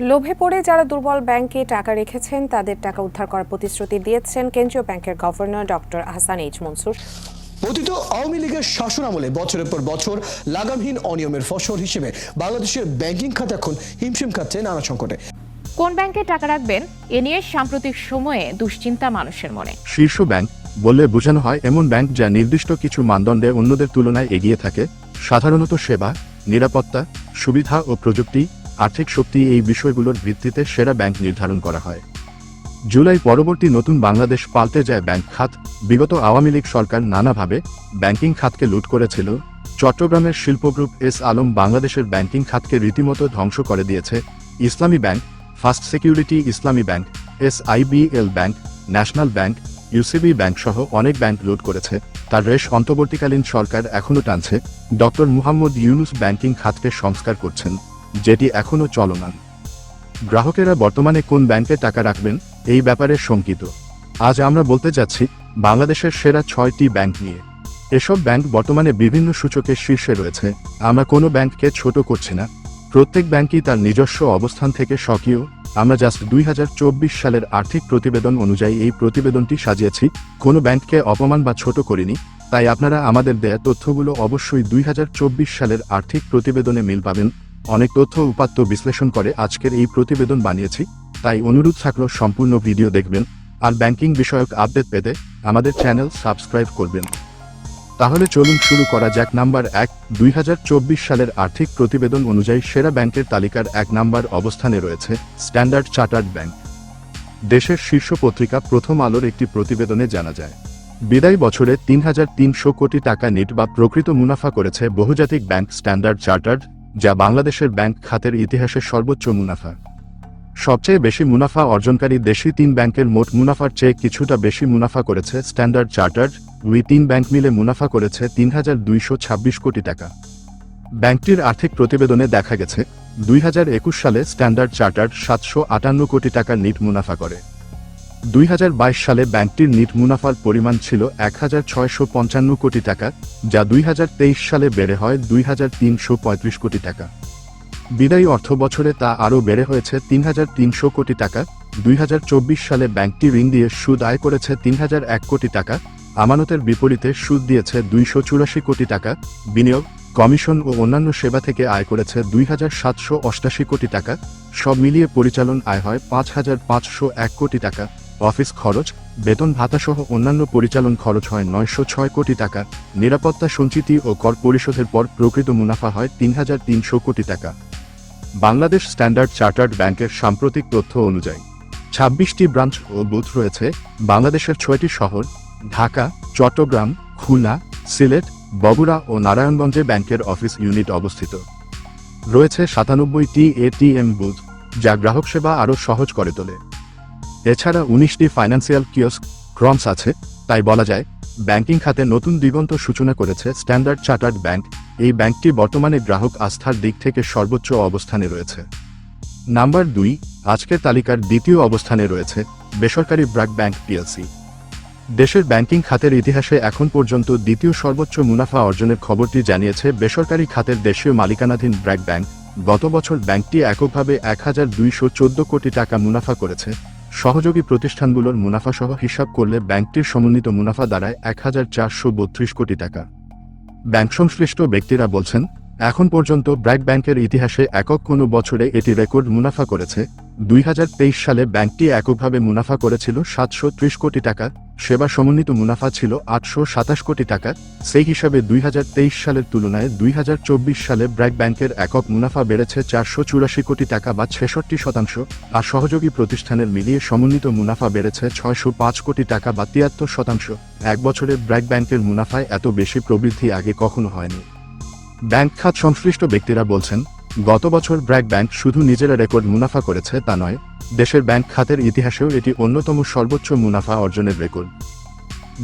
লোভে পড়ে যারা দুর্বল ব্যাংকে টাকা রেখেছেন তাদের টাকা উদ্ধার করার প্রতিশ্রুতি দিয়েছেন কেন্দ্রীয় ব্যাংকের governor doctor Ahsan H Mansur. পতিত আওয়ামী লীগের শাসন আমলে বছরের পর বছর লাগামহীন অনিয়মের ফসল হিসেবে বাংলাদেশের ব্যাংকিং খাত এখন হিমশিম খাচ্ছে নানা সংকটে। কোন ব্যাংকে টাকা রাখবেন এ নিয়ে সাম্প্রতিক সময়ে দুশ্চিন্তা মানুষের মনে। শীর্ষ ব্যাংক বললে বোঝানো হয় এমন ব্যাংক যা নির্দিষ্ট কিছু মানদণ্ডে অন্যদের তুলনায় এগিয়ে থাকে। সাধারণত সেবা নিরাপত্তা সুবিধা ও প্রযুক্তি আর্থিক শক্তি এই বিষয়গুলোর ভিত্তিতে সেরা ব্যাংক নির্ধারণ করা হয়। জুলাই পরবর্তী নতুন বাংলাদেশ পাল্টে যায় ব্যাংক খাত। বিগত আওয়ামী লীগ সরকার নানাভাবে ব্যাংকিং খাতকে লুট করেছিল। চট্টগ্রামের শিল্প গ্রুপ এস আলম বাংলাদেশের ব্যাংকিং খাতকে রীতিমতো ধ্বংস করে দিয়েছে। Islami bank, first security Islami bank S IBL bank, national bank, UCB bank সহ অনেক ব্যাংক লুট করেছে। তার রেশ অন্তর্বর্তীকালীন সরকার এখনও টানছে। ডক্টর মুহাম্মদ ইউনুস ব্যাংকিং খাতকে সংস্কার করছেন। যেটি এখনও চলমান। গ্রাহকেরা বর্তমানে কোন ব্যাংকে টাকা রাখবেন, এই ব্যাপারে শঙ্কিত। আজ আমরা বলতে যাচ্ছি, বাংলাদেশের সেরা ছয়টি ব্যাংক নিয়ে। এসব ব্যাংক বর্তমানে বিভিন্ন সূচকের শীর্ষে রয়েছে। আমরা কোনো ব্যাংককে ছোট করছি না। প্রত্যেক ব্যাংকই তার নিজস্ব অবস্থান থেকে স্বকীয়। আমরা জাস্ট দুই হাজার চব্বিশ সালের আর্থিক প্রতিবেদন অনুযায়ী এই প্রতিবেদনটি সাজিয়েছি। কোনো ব্যাংককে অপমান বা ছোট করিনি। তাই আপনারা আমাদের দেয়া তথ্যগুলো অবশ্যই দুই হাজার চব্বিশ সালের আর্থিক প্রতিবেদনে মিল পাবেন। অনেক তথ্য উপাত্ত বিশ্লেষণ করে আজকের এই প্রতিবেদন বানিয়েছি, তাই অনুরোধ থাকল সম্পূর্ণ ভিডিও দেখবেন, আর ব্যাংকিং বিষয়ক আপডেট পেতে আমাদের চ্যানেল সাবস্ক্রাইব করবেন। তাহলে চলুন শুরু করা যাক নাম্বার এক, দুই সালের আর্থিক প্রতিবেদন অনুযায়ী সেরা ব্যাংকের তালিকার এক নাম্বার অবস্থানে রয়েছে স্ট্যান্ডার্ড চার্টার্ড ব্যাংক। দেশের শীর্ষ পত্রিকা প্রথম আলোর একটি প্রতিবেদনে জানা যায়, বিদায়ী বছরে তিন হাজার তিনশো কোটি টাকা নেট বা প্রকৃত মুনাফা করেছে বহুজাতিক ব্যাংক স্ট্যান্ডার্ড চার্টার্ড যা বাংলাদেশের ব্যাংক খাতের ইতিহাসে সর্বোচ্চ মুনাফা। সবচেয়ে বেশি মুনাফা অর্জনকারী দেশি তিন ব্যাংকের মোট মুনাফার চেয়ে কিছুটা বেশি মুনাফা করেছে স্ট্যান্ডার্ড চার্টার্ড উই তিন ব্যাংক মিলে মুনাফা করেছে তিন হাজার দুইশো ছাব্বিশ কোটি টাকা। ব্যাংকটির আর্থিক প্রতিবেদনে দেখা গেছে, দুই হাজার একুশ সালে স্ট্যান্ডার্ড চার্টার্ড সাতশো আটান্ন কোটি টাকার নিট মুনাফা করে। দুই হাজার বাইশ সালে ব্যাংকটির নিট মুনাফার পরিমাণ ছিল এক হাজার ছয়শো পঞ্চান্ন কোটি টাকা, যা দুই হাজার তেইশ সালে বেড়ে হয় দুই হাজার তিনশো পঁয়ত্রিশ কোটি টাকা। বিদায়ী অর্থ বছরে তা আরও বেড়ে হয়েছে তিন হাজার তিনশো কোটি টাকা, দুই হাজার চব্বিশ সালে ব্যাংকটি ঋণ দিয়ে সুদ আয় করেছে তিন হাজার এক কোটি টাকা, আমানতের বিপরীতে সুদ দিয়েছে দুইশো চুরাশি কোটি টাকা, বিনিয়োগ, কমিশন ও অন্যান্য সেবা থেকে আয় করেছে দুই কোটি টাকা, সব মিলিয়ে পরিচালন আয় হয় পাঁচ হাজার পাঁচশো এক কোটি টাকা। অফিস খরচ, বেতন ভাতাসহ অন্যান্য পরিচালন খরচ হয় নয়শো ছয় কোটি টাকা, নিরাপত্তা সঞ্চিতি ও কর পরিশোধের পর প্রকৃত মুনাফা হয় তিন হাজার তিনশো কোটি টাকা। বাংলাদেশ স্ট্যান্ডার্ড চার্টার্ড ব্যাংকের সাম্প্রতিক তথ্য অনুযায়ী, ছাব্বিশটি ব্রাঞ্চ ও বুথ রয়েছে, বাংলাদেশের ছয়টি শহর, ঢাকা, চট্টগ্রাম, খুলনা, সিলেট, বগুড়া ও নারায়ণগঞ্জে ব্যাংকের অফিস ইউনিট অবস্থিত। রয়েছে সাতানব্বইটি এটিএম বুথ, যা গ্রাহক সেবা আরও সহজ করে তোলে। এছাড়া উনিশটি ফাইন্যান্সিয়াল কিয়স্ক ক্রমস আছে। তাই বলা যায় ব্যাংকিং খাতে নতুন দিগন্ত সূচনা করেছে স্ট্যান্ডার্ড চার্টার্ড ব্যাংক এই ব্যাংকটি বর্তমানে গ্রাহক আস্থার দিক থেকে সর্বোচ্চ অবস্থানে রয়েছে। নাম্বার দুই, আজকের তালিকার দ্বিতীয় অবস্থানে রয়েছে বেসরকারি ব্র্যাক ব্যাংক পিএলসি দেশের ব্যাংকিং খাতের ইতিহাসে এখন পর্যন্ত দ্বিতীয় সর্বোচ্চ মুনাফা অর্জনের খবরটি জানিয়েছে বেসরকারি খাতের দেশীয় মালিকানাধীন ব্র্যাক ব্যাংক। গত বছর ব্যাংকটি এককভাবে এক হাজার দুইশো চোদ্দ কোটি টাকা মুনাফা করেছে। সহযোগী প্রতিষ্ঠানগুলোর মুনাফাসহ হিসাব করলে ব্যাংকটির সমন্বিত মুনাফা দাঁড়ায় এক হাজার চারশো বত্রিশ কোটি টাকা। ব্যাংক সংশ্লিষ্ট ব্যক্তিরা বলছেন এখন পর্যন্ত ব্র্যাক ব্যাংকের ইতিহাসে একক কোনো বছরে এটি রেকর্ড মুনাফা করেছে। দুই হাজার তেইশ সালে ব্যাংকটি এককভাবে মুনাফা করেছিল সাতশো ত্রিশ কোটি টাকা, সেবা সমন্বিত মুনাফা ছিল আটশো সাতাশ কোটি টাকা। সেই হিসাবে দুই হাজার তেইশ সালের তুলনায় দুই হাজার চব্বিশ সালে ব্র্যাক ব্যাংকের একক মুনাফা বেড়েছে চারশো চুরাশি কোটি টাকা বা ছেষট্টি শতাংশ, আর সহযোগী প্রতিষ্ঠানের মিলিয়ে সমন্বিত মুনাফা বেড়েছে ছয়শো পাঁচ কোটি টাকা বা তিয়াত্তর শতাংশ। এক বছরে ব্র্যাক ব্যাংকের মুনাফায় এত বেশি প্রবৃদ্ধি আগে কখনো হয়নি। ব্যাংক খাত সংশ্লিষ্ট ব্যক্তিরা বলছেন, গত বছর ব্র্যাক ব্যাংক শুধু নিজেরা রেকর্ড মুনাফা করেছে তা নয়, দেশের ব্যাংক খাতের ইতিহাসেও এটি অন্যতম সর্বোচ্চ মুনাফা অর্জনের রেকর্ড।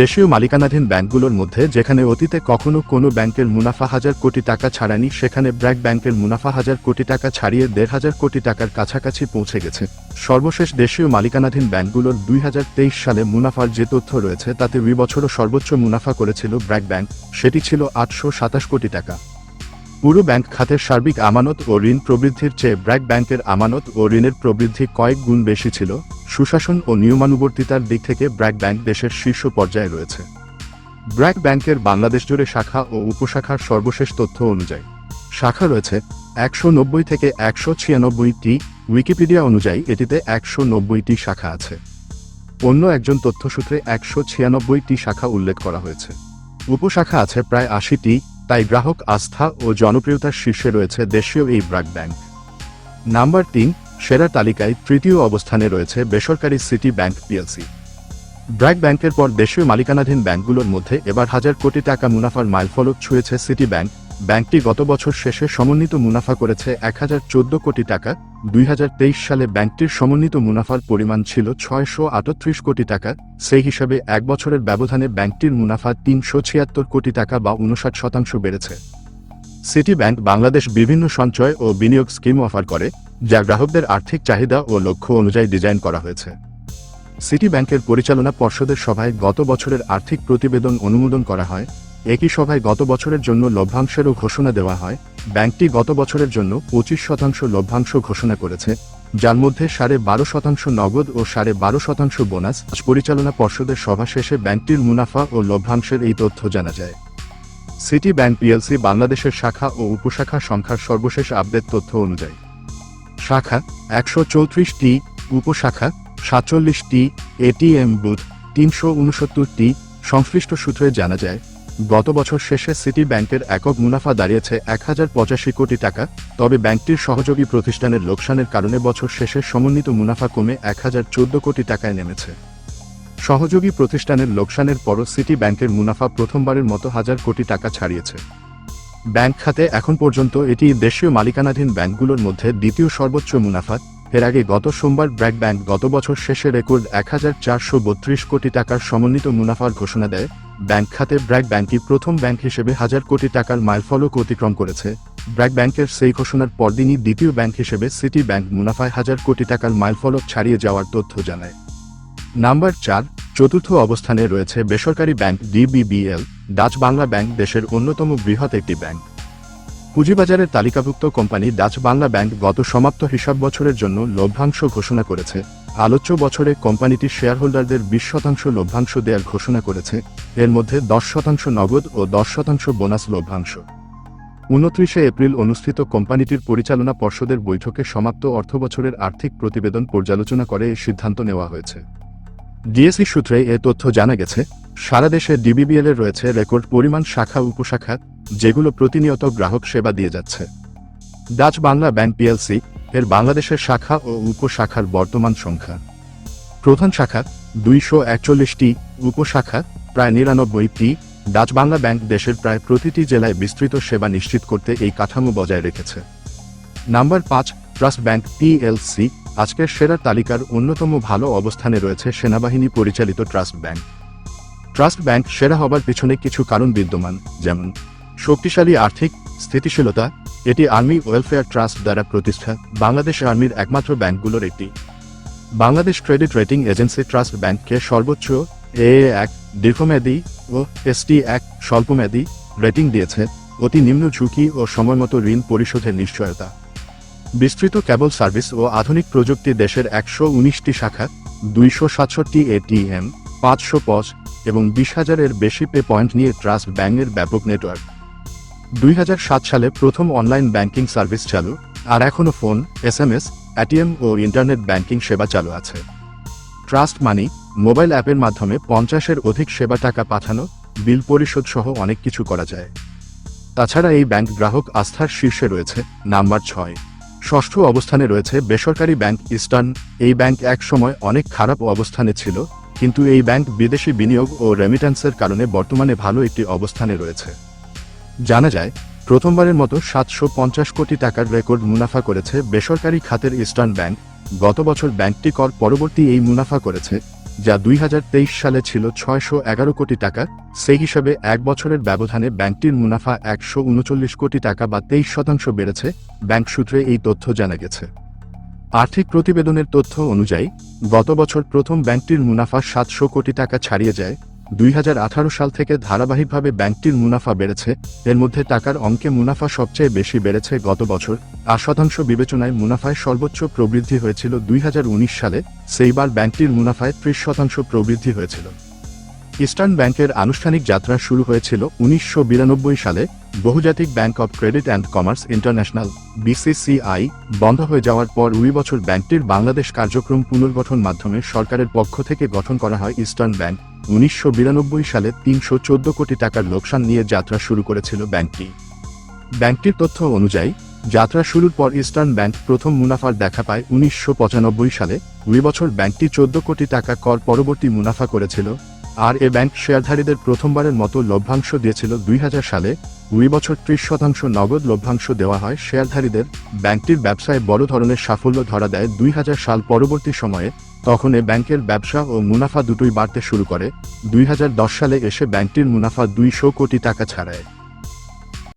দেশীয় মালিকানাধীন ব্যাংকগুলোর মধ্যে যেখানে অতীতে কখনো কোনো ব্যাংকের মুনাফা হাজার কোটি টাকা ছাড়ানি, সেখানে ব্র্যাক ব্যাংকের মুনাফা হাজার কোটি টাকা ছাড়িয়ে দেড় হাজার কোটি টাকার কাছাকাছি পৌঁছে গেছে। সর্বশেষ দেশীয় মালিকানাধীন ব্যাংকগুলোর দুই হাজার তেইশ সালে মুনাফার যে তথ্য রয়েছে তাতে দুই বছরও সর্বোচ্চ মুনাফা করেছিল ব্র্যাক ব্যাংক, সেটি ছিল আটশো সাতাশ কোটি টাকা। পুরো ব্যাংক খাতের সার্বিক আমানত ও ঋণ প্রবৃদ্ধির চেয়ে ব্র্যাক ব্যাংকের আমানত ও ঋণের প্রবৃদ্ধি কয়েক গুণ বেশি ছিল, সুশাসন ও নিয়মানুবর্তিতার দিক থেকে ব্র্যাক ব্যাংক দেশের শীর্ষ পর্যায়ে রয়েছে। ব্র্যাক ব্যাংকের বাংলাদেশ জুড়ে শাখা ও উপশাখার সর্বশেষ তথ্য অনুযায়ী, শাখা রয়েছে একশো নব্বই থেকে একশো ছিয়ানব্বইটি উইকিপিডিয়া অনুযায়ী এটিতে একশো নব্বইটি শাখা আছে। অন্য একজন তথ্যসূত্রে একশো ছিয়ানব্বইটি শাখা উল্লেখ করা হয়েছে। উপশাখা আছে প্রায় আশিটি তাই গ্রাহক আস্থা ও জনপ্রিয়তার শীর্ষে রয়েছে দেশীয় এই ব্রাক ব্যাংক। নাম্বার তিন, সেরা তালিকায় তৃতীয় অবস্থানে রয়েছে বেসরকারি সিটি ব্যাংক পিএলসি। ব্র্যাক ব্যাংকের পর দেশীয় মালিকানাধীন ব্যাংকগুলোর মধ্যে এবার হাজার কোটি টাকা মুনাফার মাইলফলক ছুঁয়েছে সিটি ব্যাংক ব্যাংকটি গত বছর শেষে সমন্বিত মুনাফা করেছে এক হাজার চোদ্দ কোটি টাকা। দুই হাজার তেইশ সালে ব্যাংকটির সমন্বিত মুনাফার পরিমাণ ছিল ছয়শো আটত্রিশ কোটি টাকা। সেই হিসাবে এক বছরের ব্যবধানে ব্যাংকটির মুনাফা তিনশো ছিয়াত্তর কোটি টাকা বা উনষাট শতাংশ বেড়েছে। সিটি ব্যাংক বাংলাদেশ বিভিন্ন সঞ্চয় ও বিনিয়োগ স্কিম অফার করে, যা গ্রাহকদের আর্থিক চাহিদা ও লক্ষ্য অনুযায়ী ডিজাইন করা হয়েছে। সিটি ব্যাংকের পরিচালনা পর্ষদের সভায় গত বছরের আর্থিক প্রতিবেদন অনুমোদন করা হয়। একই সভায় গত বছরের জন্য লভ্যাংশেরও ঘোষণা দেওয়া হয়। ব্যাংকটি গত বছরের জন্য পঁচিশ শতাংশ লভ্যাংশ ঘোষণা করেছে, যার মধ্যে সাড়ে বারো শতাংশ নগদ ও সাড়ে বারো শতাংশ বোনাস। পরিচালনা পর্ষদের সভা শেষে ব্যাংকটির মুনাফা ও লভ্যাংশের এই তথ্য জানা যায়। সিটি ব্যাংক পিএলসি বাংলাদেশের শাখা ও উপশাখা সংখ্যার সর্বশেষ আপডেট তথ্য অনুযায়ী শাখা একশো চৌত্রিশটি, উপশাখা সাতচল্লিশটি, এটিএম বুথ তিনশো উনসত্তরটি। সংশ্লিষ্ট সূত্রে জানা যায় গত বছর শেষে সিটি ব্যাংকের একক মুনাফা দাঁড়িয়েছে এক হাজার পঁচাশি কোটি টাকা, তবে ব্যাংকটির সহযোগী প্রতিষ্ঠানের লোকসানের কারণে বছর শেষে সমন্বিত মুনাফা কমে এক হাজার চোদ্দ কোটি টাকায় নেমেছে। সহযোগী প্রতিষ্ঠানের লোকসানের পরও সিটি ব্যাংকের মুনাফা প্রথমবারের মতো হাজার কোটি টাকা ছাড়িয়েছে। ব্যাংক খাতে এখন পর্যন্ত এটি দেশীয় মালিকানাধীন ব্যাংকগুলোর মধ্যে দ্বিতীয় সর্বোচ্চ মুনাফা এর আগে গত সোমবার ব্র্যাক ব্যাংক গত বছর শেষে রেকর্ড এক হাজার চারশো বত্রিশ কোটি টাকার সমন্বিত মুনাফার ঘোষণা দেয়। ব্যাংক খাতে ব্র্যাক ব্যাংকই প্রথম ব্যাংক হিসেবে হাজার কোটি টাকার মাইলফলক অতিক্রম করেছে। ব্র্যাক ব্যাংকের সেই ঘোষণার পরদিনই দ্বিতীয় ব্যাংক হিসেবে সিটি ব্যাংক মুনাফায় হাজার কোটি টাকার মাইলফলক ছাড়িয়ে যাওয়ার তথ্য জানায়। নাম্বার চার, চতুর্থ অবস্থানে রয়েছে বেসরকারি bank DBBL, Dutch Bangla bank দেশের অন্যতম বৃহৎ একটি ব্যাংক। পুঁজিবাজারের তালিকাভুক্ত কোম্পানি ডাচ বাংলা ব্যাংক গত সমাপ্ত হিসাব বছরের জন্য লভ্যাংশ ঘোষণা করেছে। আলোচ্য বছরে কোম্পানিটি শেয়ারহোল্ডারদের বিশ শতাংশ লভ্যাংশ দেওয়ার ঘোষণা করেছে। এর মধ্যে দশ শতাংশ নগদ ও দশ শতাংশ বোনাস লভ্যাংশ। উনত্রিশে এপ্রিল অনুষ্ঠিত কোম্পানিটির পরিচালনা পর্ষদের বৈঠকে সমাপ্ত অর্থবছরের আর্থিক প্রতিবেদন পর্যালোচনা করে এ সিদ্ধান্ত নেওয়া হয়েছে। ডিএসসি সূত্রে এ তথ্য জানা গেছে, সারা দেশে ডিবিবিএল এর রয়েছে রেকর্ড পরিমাণ শাখা উপশাখা যেগুলো প্রতিনিয়ত গ্রাহক সেবা দিয়ে যাচ্ছে। ডাচ বাংলা ব্যাংক পিএলসি এর বাংলাদেশের শাখা ও উপশাখার বর্তমান সংখ্যা। প্রধান শাখা দুইশো একচল্লিশটি, উপশাখা প্রায় নিরানব্বইটি। ডাচ বাংলা ব্যাংক দেশের প্রায় প্রতিটি জেলায় বিস্তৃত সেবা নিশ্চিত করতে এই কাঠামো বজায় রেখেছে। নাম্বার পাঁচ, ট্রাস্ট ব্যাংক পিএলসি আজকের সেরা তালিকার অন্যতম ভালো অবস্থানে রয়েছে সেনাবাহিনী পরিচালিত ট্রাস্ট ব্যাংক। ট্রাস্ট ব্যাংক সেরা হবার পিছনে কিছু কারণ বিদ্যমান, যেমন শক্তিশালী আর্থিক স্থিতিশীলতা, এটি আর্মি ওয়েলফেয়ার ট্রাস্ট দ্বারা প্রতিষ্ঠা, বাংলাদেশ আর্মির একমাত্র ব্যাংকগুলোর একটি। Bangladesh credit rating agency trust ব্যাংককে সর্বোচ্চ এ এক, দীর্ঘমেয়াদী ও এসটি এক স্বল্পমেয়াদী রেটিং দিয়েছে, অতি নিম্ন ঝুঁকি ও সময়মতো ঋণ পরিশোধের নিশ্চয়তা। বিস্তৃত কেবল সার্ভিস ও আধুনিক প্রযুক্তি দেশের একশো উনিশটি শাখা, দুইশো সাতষট্টি এটিএম পাঁচশো পজ এবং বিশ হাজারের বেশি পে পয়েন্ট নিয়ে ট্রাস্ট ব্যাংকের ব্যাপক নেটওয়ার্ক। দুই হাজার সাত সালে প্রথম অনলাইন ব্যাংকিং সার্ভিস চালু, আর এখনও ফোন এসএমএস এটিএম ও ইন্টারনেট ব্যাংকিং সেবা চালু আছে। ট্রাস্ট মানি, মোবাইল অ্যাপের মাধ্যমে পঞ্চাশের অধিক সেবা টাকা পাঠানো, বিল পরিশোধ সহ অনেক কিছু করা যায়। তাছাড়া এই ব্যাংক গ্রাহক আস্থার শীর্ষে রয়েছে নাম্বার ছয়। ষষ্ঠ অবস্থানে রয়েছে বেসরকারি ব্যাংক ইস্টার্ন। এই ব্যাংক এক সময় অনেক খারাপ অবস্থানে ছিল, কিন্তু এই ব্যাংক বিদেশি বিনিয়োগ ও রেমিট্যান্সের কারণে বর্তমানে ভালো একটি অবস্থানে রয়েছে। জানা যায়, প্রথমবারের মতো সাতশো পঞ্চাশ কোটি টাকার রেকর্ড মুনাফা করেছে বেসরকারি খাতের ইস্টার্ন ব্যাংক। গত বছর ব্যাংকটি কর পরবর্তী এই মুনাফা করেছে, যা দুই হাজার তেইশ সালে ছিল ছয়শো এগারো কোটি টাকা। সেই হিসাবে এক বছরের ব্যবধানে ব্যাংকটির মুনাফা একশো উনচল্লিশ কোটি টাকা বা তেইশ শতাংশ বেড়েছে, ব্যাংক সূত্রে এই তথ্য জানা গেছে। আর্থিক প্রতিবেদনের তথ্য অনুযায়ী, গত বছর প্রথম ব্যাংকটির মুনাফা সাতশো কোটি টাকা ছাড়িয়ে যায় দুই হাজার আঠারো সাল থেকে ধারাবাহিকভাবে ব্যাংকটির মুনাফা বেড়েছে। এর মধ্যে টাকার অঙ্কে মুনাফা সবচেয়ে বেশি বেড়েছে গত বছর। আর শতাংশ বিবেচনায় মুনাফায় সর্বোচ্চ প্রবৃদ্ধি হয়েছিল দুই হাজার উনিশ সালে। সেইবার ব্যাংকটির মুনাফায় ত্রিশ শতাংশ প্রবৃদ্ধি হয়েছিল। ইস্টার্ন ব্যাংকের আনুষ্ঠানিক যাত্রা শুরু হয়েছিল উনিশশো বিরানব্বই সালে। বহুজাতিক Bank of Credit and Commerce International, BCCI, বন্ধ হয়ে যাওয়ার পর ওই বছর ব্যাংকটির বাংলাদেশ কার্যক্রম পুনর্গঠন মাধ্যমে সরকারের পক্ষ থেকে গঠন করা হয় ইস্টার্ন ব্যাংক। উনিশশো বিরানব্বই সালে তিনশো চোদ্দ কোটি টাকার লোকসান নিয়ে যাত্রা শুরু করেছিল ব্যাংকটি। ব্যাংকটির তথ্য অনুযায়ী, যাত্রা শুরুর পর ইস্টার্ন ব্যাংক প্রথম মুনাফার দেখা পায় উনিশশো পঁচানব্বই সালে। ওই বছর ব্যাংকটি চোদ্দ কোটি টাকা কর পরবর্তী মুনাফা করেছিল। আর এ ব্যাংক শেয়ারধারীদের প্রথমবারের মতো লভ্যাংশ দিয়েছিল দুই হাজার সালে। দুই বছর ত্রিশ শতাংশ নগদ লভ্যাংশ দেওয়া হয়। শেয়ারধারীদের ব্যাংকটির ব্যবসায় বড় ধরনের সাফল্য ধরা দেয় দুই হাজার সাল পরবর্তী সময়ে। তখন এ ব্যাংকের ব্যবসা ও মুনাফা দুটোই বাড়তে শুরু করে। দুই হাজার দশ সালে এসে ব্যাংকটির মুনাফা দুইশো কোটি টাকা ছাড়ায়।